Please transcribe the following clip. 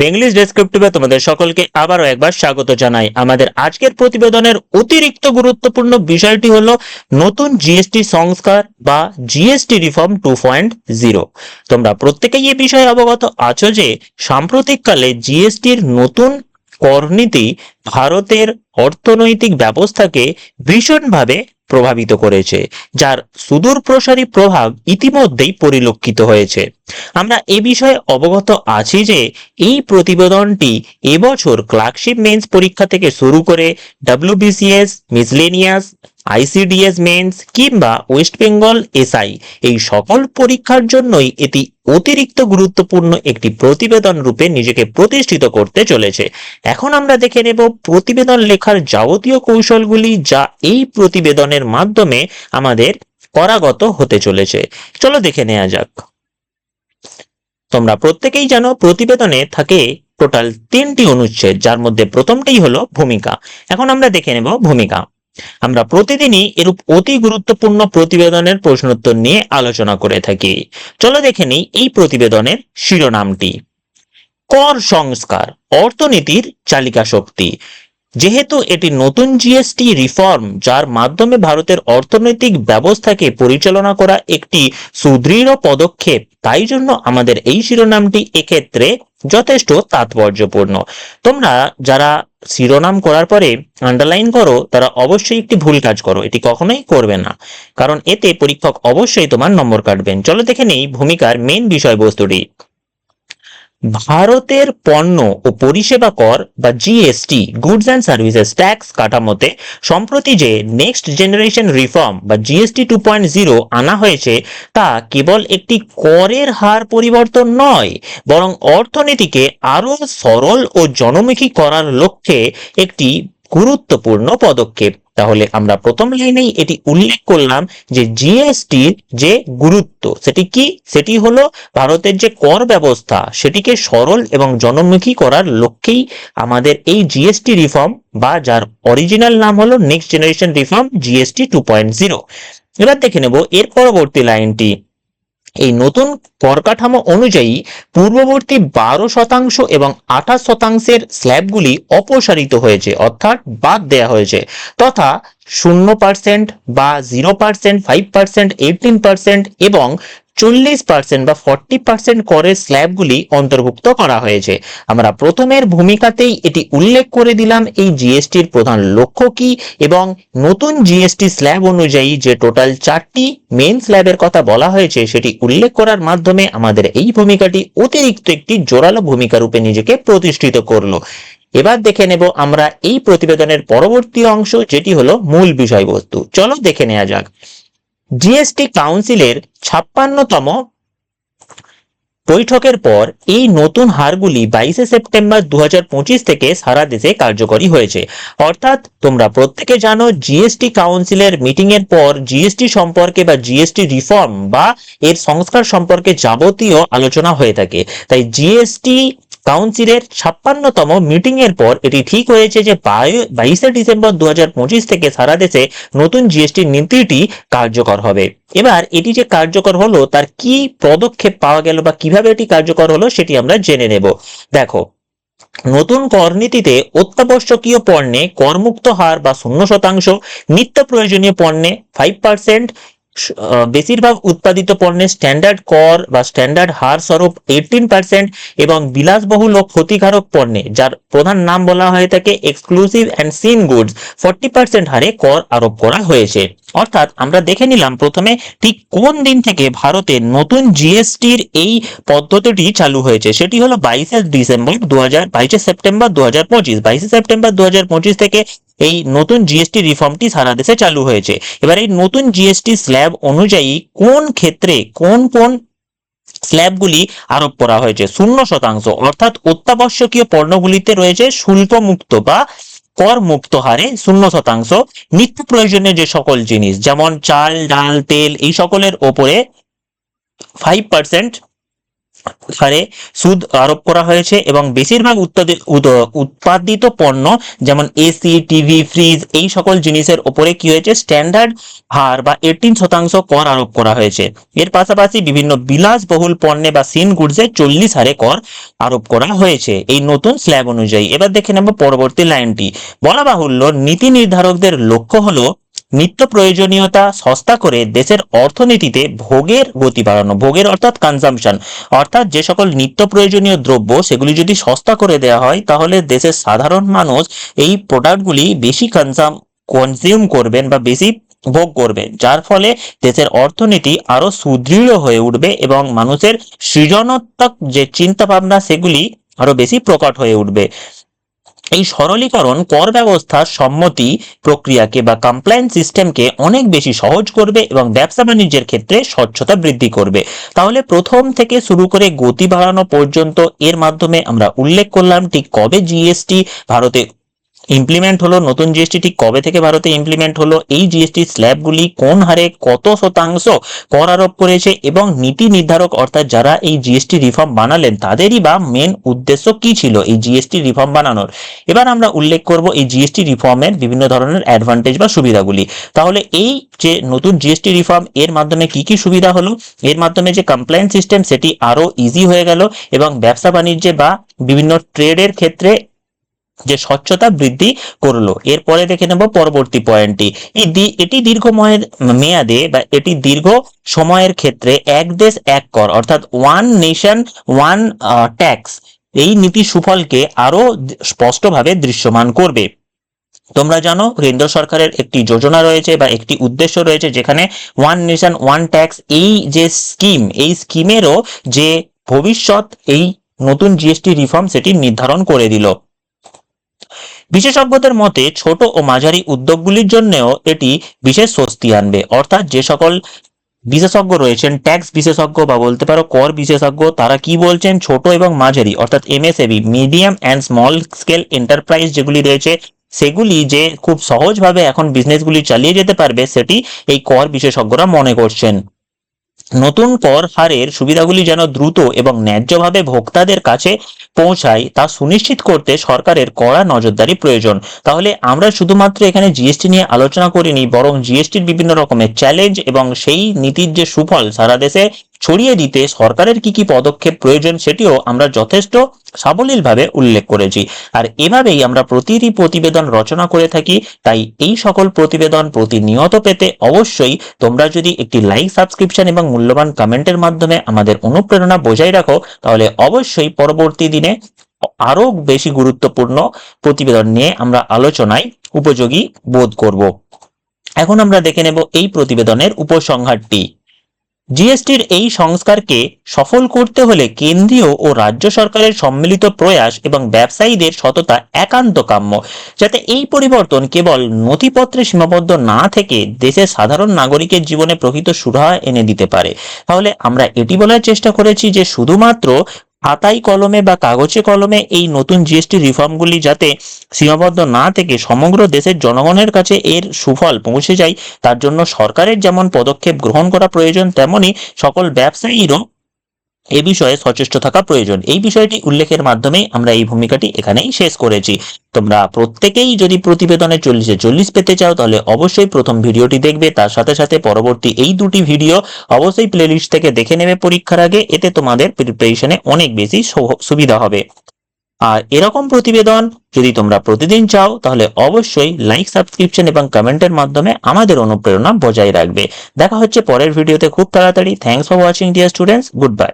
বেঙ্গলিশ ডেসক্রিপটিভে তোমাদের সকলকে আবারও একবার স্বাগত জানাই। আমাদের আজকের প্রতিবেদনের অতিরিক্ত গুরুত্বপূর্ণ বিষয়টি হলো নতুন জিএসটি সংস্কার বা GST reform two point zero তোমরা প্রত্যেকেই এ বিষয়ে অবগত আছো যে সাম্প্রতিককালে জিএসটির নতুন করনীতি ভারতের অর্থনৈতিক ব্যবস্থাকে ভীষণভাবে প্রভাবিত করেছে, যার সুদূর প্রসারী প্রভাব ইতিমধ্যেই পরিলক্ষিত হয়েছে। আমরা এ বিষয়ে অবগত আছি যে, এই প্রতিবেদনটি এবছর ক্লার্কশিপ মেন্স পরীক্ষা থেকে শুরু করে ডাব্লিউবিসিএস মিসলেনিয়াস আইসিডিএস মেন্স কিংবা ওয়েস্ট বেঙ্গল এসআই এই সকল পরীক্ষার জন্যই এটি অতিরিক্ত গুরুত্বপূর্ণ একটি প্রতিবেদন রূপে নিজেকে প্রতিষ্ঠিত করতে চলেছে। এখন আমরা দেখে নেব প্রতিবেদন লেখার যাবতীয় কৌশলগুলি যা এই প্রতিবেদনের মাধ্যমে আমাদের করাগত হতে চলেছে। চলো দেখে নেওয়া যাক। তোমরা প্রত্যেকেই জানো প্রতিবেদনে থাকে টোটাল তিনটি অনুচ্ছেদ, যার মধ্যে প্রথমটি হলো ভূমিকা। এখন আমরা দেখে নেব ভূমিকা। আমরা প্রতিদিনই এরূপ অতি গুরুত্বপূর্ণ প্রতিবেদনের প্রশ্নোত্তর নিয়ে আলোচনা করে থাকি। চলো দেখে নিই এই প্রতিবেদনের শিরোনামটি। কর সংস্কার, অর্থনীতির চালিকা শক্তি যেহেতু এটি নতুন জিএসটি রিফর্ম যার মাধ্যমে ভারতের অর্থনৈতিক ব্যবস্থাকে পরিচালনা করা একটি সুদৃঢ় পদক্ষেপ, তাই জন্য আমাদের এই শিরোনামটি এক্ষেত্রে যথেষ্ট তাৎপর্যপূর্ণ। তোমরা যারা শিরোনাম করার পরে আন্ডারলাইন করো, তারা অবশ্যই একটি ভুল কাজ করো, এটি কখনোই করবে না। কারণ এতে পরীক্ষক অবশ্যই তোমার নম্বর কাটবেন। চলো দেখে নেই ভূমিকার মেন বিষয়বস্তুটি। ভারতের পণ্য ও পরিষেবা কর বা GST goods and services tax কাঠামোতে সম্প্রতি যে নেক্সট জেনারেশন রিফর্ম বা জিএসটি টু পয়েন্ট জিরো আনা হয়েছে, তা কেবল একটি করের হার পরিবর্তন নয়, বরং অর্থনীতিকে আরও সরল ও জনমুখী করার লক্ষ্যে একটি গুরুত্বপূর্ণ পদক্ষেপ। তাহলে আমরা প্রথম লাইনেই এটি উল্লেখ করলাম যে জিএসটির যে গুরুত্ব, সেটি কি? সেটি হলো ভারতের যে কর ব্যবস্থা, সেটিকে সরল এবং জনমুখী করার লক্ষ্যেই আমাদের এই জিএসটি রিফর্ম বা যার অরিজিনাল নাম হলো next generation reform GST two point zero এবার দেখে নেব এর পরবর্তী লাইনটি। এই নতুন করকাঠামো অনুযায়ী পূর্ববর্তী বারো শতাংশ এবং আঠাশ শতাংশের স্ল্যাবগুলি অপসারিত হয়েছে, অর্থাৎ বাদ দেয়া হয়েছে, তথা শূন্য পার্সেন্ট বা zero percent five percent eighteen percent এবং চল্লিশ পার্সেন্ট বা ফর্টি পার্সেন্ট করের স্ল্যাবগুলি অন্তর্ভুক্ত করা হয়েছে। আমরা প্রথমের ভূমিকাতেই এটি উল্লেখ করে দিলাম, এই জিএসটির প্রধান লক্ষ্য কি এবং নতুন জিএসটি স্ল্যাব অনুযায়ী যে টোটাল চারটি মেন স্ল্যাবের কথা বলা হয়েছে, সেটি উল্লেখ করার মাধ্যমে আমাদের এই ভূমিকাটি অতিরিক্ত একটি জোরালো ভূমিকা রূপে নিজেকে প্রতিষ্ঠিত করল। এবার দেখে নেব আমরা এই প্রতিবেদনের পরবর্তী অংশ, যেটি হলো মূল বিষয়বস্তু। চলো দেখে নেওয়া যাক। জিএসটি কাউন্সিলের ছাপ্পান্নতম বৈঠকের পর এই নতুন হারগুলি বাইশে সেপ্টেম্বর দু হাজার পঁচিশ থেকে সারা দেশে কার্যকরী হয়েছে। অর্থাৎ তোমরা প্রত্যেকে জানো জিএসটি কাউন্সিলের মিটিং এর পর জিএসটি সম্পর্কে বা জিএসটি রিফর্ম বা এর সংস্কার সম্পর্কে যাবতীয় আলোচনা হয়ে থাকে। তাই জিএসটি কাউন্সিলের ছাপ্পান্নতম মিটিং এর পর এটি ঠিক হয়েছে যে বাইশে ডিসেম্বর দুহাজার পঁচিশ থেকে সারা দেশে নতুন জিএসটি নীতিটি কার্যকর হবে। এবার এটি যে কার্যকর হলো, তার কি পদক্ষেপ পাওয়া গেল বা কীভাবে এটি কার্যকর হলো সেটি আমরা জেনে নেব। দেখো, নতুন কর নীতিতে অত্যাবশ্যকীয় পণ্যে করমুক্ত হার বা শূন্য শতাংশ, নিত্য প্রয়োজনীয় পণ্যে ফাইভ পার্সেন্ট বেশিরভাগ উৎপাদিত পণ্যের স্ট্যান্ডার্ড কর বা স্ট্যান্ডার্ড হার স্বরূপ এইটিন পার্সেন্ট এবং বিলাসবহুল ও ক্ষতিকারক পণ্যে, যার প্রধান নাম বলা হয়ে থাকে exclusive and sin goods forty percent হারে কর আরোপ করা হয়েছে। অর্থাৎ আমরা দেখে নিলাম প্রথমে ঠিক কোন দিন থেকে ভারতে নতুন জিএসটির এই পদ্ধতিটি চালু হয়েছে। সেটি হলো বাইশে ডিসেম্বর দু হাজার বাইশে সেপ্টেম্বর দু হাজার পঁচিশ। বাইশে সেপ্টেম্বর দু হাজার পঁচিশ থেকে এই নতুন জিএসটি রিফর্মটি সারা দেশে চালু হয়েছে। এবার এই নতুন জিএসটি স্ল্যাব অনুযায়ী কোন ক্ষেত্রে কোন কোন স্ল্যাবগুলি আরোপ করা হয়েছে? শূন্য শতাংশ, অর্থাৎ অত্যাবশ্যকীয় পণ্যগুলিতে রয়েছে শুল্ক মুক্ত বা কর মুক্ত হারে শূন্য শতাংশ। নিত্য প্রয়োজনীয় যে সকল জিনিস, যেমন চাল, ডাল, তেল, এই সকলের ওপরে ফাইভ পার্সেন্ট হারে সুদ আরোপ করা হয়েছে এবং বেশিরভাগ উৎপাদিত পণ্য যেমন এসি, টিভি, ফ্রিজ এই সকল জিনিসের উপরে কি হয়েছে? স্ট্যান্ডার্ড হার বা এইটিন শতাংশ কর আরোপ করা হয়েছে। এর পাশাপাশি বিভিন্ন বিলাসবহুল পণ্যে বা সিন গুডসে চল্লিশ হারে কর আরোপ করা হয়েছে। এই নতুন স্ল্যাব অনুযায়ী। এবার দেখে নেব পরবর্তী লাইনটি। বলা বাহুল্য, নীতি নির্ধারকদের লক্ষ্য হলো নিত্য প্রয়োজনীয়তা সস্তা করে দেশের অর্থনীতিতে ভোগের গতি বাড়ানো, ভোগের অর্থাৎ কনজামশন অর্থাৎ যে সকল নিত্য প্রয়োজনীয় দ্রব্য সেগুলি যদি সস্তা করে দেওয়া হয়, তাহলে দেশের সাধারণ মানুষ এই প্রোডাক্টগুলি বেশি কনজাম কনজিউম করবেন বা বেশি ভোগ করবে যার ফলে দেশের অর্থনীতি আরও সুদৃঢ় হয়ে উঠবে এবং মানুষের সৃজনাত্মক যে চিন্তা ভাবনা সেগুলি আরও বেশি প্রকট হয়ে উঠবে। এই সরলীকরণ কর ব্যবস্থার সম্মতি প্রক্রিয়াকে বা কমপ্লায়েন্স সিস্টেমকে অনেক বেশি সহজ করবে এবং ব্যবসা বাণিজ্যের ক্ষেত্রে স্বচ্ছতা বৃদ্ধি করবে। তাহলে প্রথম থেকে শুরু করে গতি বাড়ানো পর্যন্ত এর মাধ্যমে আমরা উল্লেখ করলাম ঠিক কবে জিএসটি ভারতে ইমপ্লিমেন্ট হলো, নতুন জিএসটি ঠিক কবে থেকে ভারতে ইমপ্লিমেন্ট হলো, এই জিএসটি স্ল্যাবগুলি কোন হারে কত শতাংশ কর আরোপ করেছে এবং নীতি নির্ধারক অর্থাৎ যারা এই জিএসটি রিফর্ম বানালেন, তাদেরই বা মেন উদ্দেশ্য কি ছিল এই জিএসটি রিফর্ম বানানোর? এবার আমরা উল্লেখ করব এই জিএসটি রিফর্মের বিভিন্ন ধরনের অ্যাডভান্টেজ বা সুবিধাগুলি। তাহলে এই যে নতুন জিএসটি রিফর্ম এর মাধ্যমে কি কি সুবিধা হলো? এর মাধ্যমে যে কমপ্লায়েন্স সিস্টেম সেটি আরও ইজি হয়ে গেল এবং ব্যবসা বাণিজ্যে বা বিভিন্ন ট্রেডের ক্ষেত্রে যে স্বচ্ছতা বৃদ্ধি করল। এরপরে দেখে নেব পরবর্তী পয়েন্টটি এটি দীর্ঘ মেয়াদে বা এটি দীর্ঘ সময়ের ক্ষেত্রে এক দেশ এক কর, অর্থাৎ ওয়ান নেশন ওয়ান ট্যাক্স এই নীতি সুফলকে আরও স্পষ্টভাবে দৃশ্যমান করবে। তোমরা জানো, কেন্দ্র সরকারের একটি যোজনা রয়েছে বা একটি উদ্দেশ্য রয়েছে যেখানে ওয়ান নেশন ওয়ান ট্যাক্স এই যে স্কিম এই স্কিমেরও যে ভবিষ্যৎ, এই নতুন জিএসটি রিফর্ম সেটি নির্ধারণ করে দিল। বিশেষজ্ঞদের মতে, ছোট ও মাঝারি উদ্যোগগুলির জন্যও এটি বিশেষ স্বস্তি আনবে। অর্থাৎ যে সকল বিশেষজ্ঞ রয়েছেন, ট্যাক্স বিশেষজ্ঞ বা বলতে পারো কর বিশেষজ্ঞ, তারা কি বলছেন? ছোট এবং মাঝারি, অর্থাৎ এমএসএবি medium and small scale enterprise যেগুলি রয়েছে, সেগুলি যে খুব সহজভাবে এখন বিজনেসগুলি চালিয়ে যেতে পারবে, সেটি এই কর বিশেষজ্ঞরা মনে করছেন। নতুন কর হারের সুবিধাগুলি যেন দ্রুত এবং ন্যায্যভাবে ভোক্তাদের কাছে পৌঁছায়, তা সুনিশ্চিত করতে সরকারের কড়া নজরদারি প্রয়োজন। তাহলে আমরা শুধুমাত্র এখানে জিএসটি নিয়ে আলোচনা করিনি, বরং জিএসটির বিভিন্ন রকমের চ্যালেঞ্জ এবং সেই নীতির যে সুফল সারা দেশে ছড়িয়ে দিতে সরকারের কি কি পদক্ষেপ প্রয়োজন সেটিও আমরা যথেষ্ট সাবলীলভাবে উল্লেখ করেছি। আর এভাবেই আমরা প্রতিটি প্রতিবেদন রচনা করে থাকি, তাই এই সকল প্রতিবেদন প্রতিনিয়ত পেতে অবশ্যই তোমরা যদি একটি লাইক, সাবস্ক্রিপশন এবং মূল্যবান কমেন্টের মাধ্যমে আমাদের অনুপ্রেরণা বজায় রাখো, তাহলে অবশ্যই পরবর্তী দিনে আরও বেশি গুরুত্বপূর্ণ প্রতিবেদন নিয়ে আমরা আলোচনায় উপযোগী বোধ করব। এখন আমরা দেখে নেব এই প্রতিবেদনের উপসংহারটি। জিএসটির এই সংস্কারকে সফল করতে হলে কেন্দ্রীয় ও রাজ্য সরকারের সম্মিলিত প্রয়াস এবং ব্যবসায়ীদের সততা একান্ত কাম্য। যাতে এই পরিবর্তন কেবল নথিপত্রে সীমাবদ্ধ না থেকে দেশের সাধারণ নাগরিকের জীবনে প্রকৃত সুরাহা এনে দিতে পারে। তাহলে আমরা এটি বলার চেষ্টা করেছি যে শুধুমাত্র খাতাই কলমে বা কাগজে কলমে এই নতুন জিএসটি রিফর্মগুলি যাতে সীমাবদ্ধ না থেকে সমগ্র দেশের জনগণের কাছে এর সুফল পৌঁছে যায়, তার জন্য সরকারের যেমন পদক্ষেপ গ্রহণ করা প্রয়োজন, তেমনি সকল ব্যবসায়ীরও এ বিষয়ে সচেষ্ট থাকা প্রয়োজন। এই বিষয়টি উল্লেখের মাধ্যমেই আমরা এই ভূমিকাটি এখানেই শেষ করেছি। তোমরা প্রত্যেকেই যদি প্রতিবেদনে চল্লিশে চল্লিশ পেতে চাও, তাহলে অবশ্যই প্রথম ভিডিওটি দেখবে। তার সাথে সাথে পরবর্তী এই দুটি ভিডিও অবশ্যই প্লেলিস্ট থেকে দেখে নেবে পরীক্ষার আগে। এতে তোমাদের প্রিপারেশনে অনেক বেশি সুবিধা হবে। আর এরকম প্রতিবেদন যদি তোমরা প্রতিদিন চাও, তাহলে অবশ্যই লাইক সাবস্ক্রিপশন এবং কমেন্টের মাধ্যমে আমাদের অনুপ্রেরণা বজায় রাখবে। দেখা হচ্ছে পরের ভিডিওতে খুব তাড়াতাড়ি। Thanks for watching dear students good bye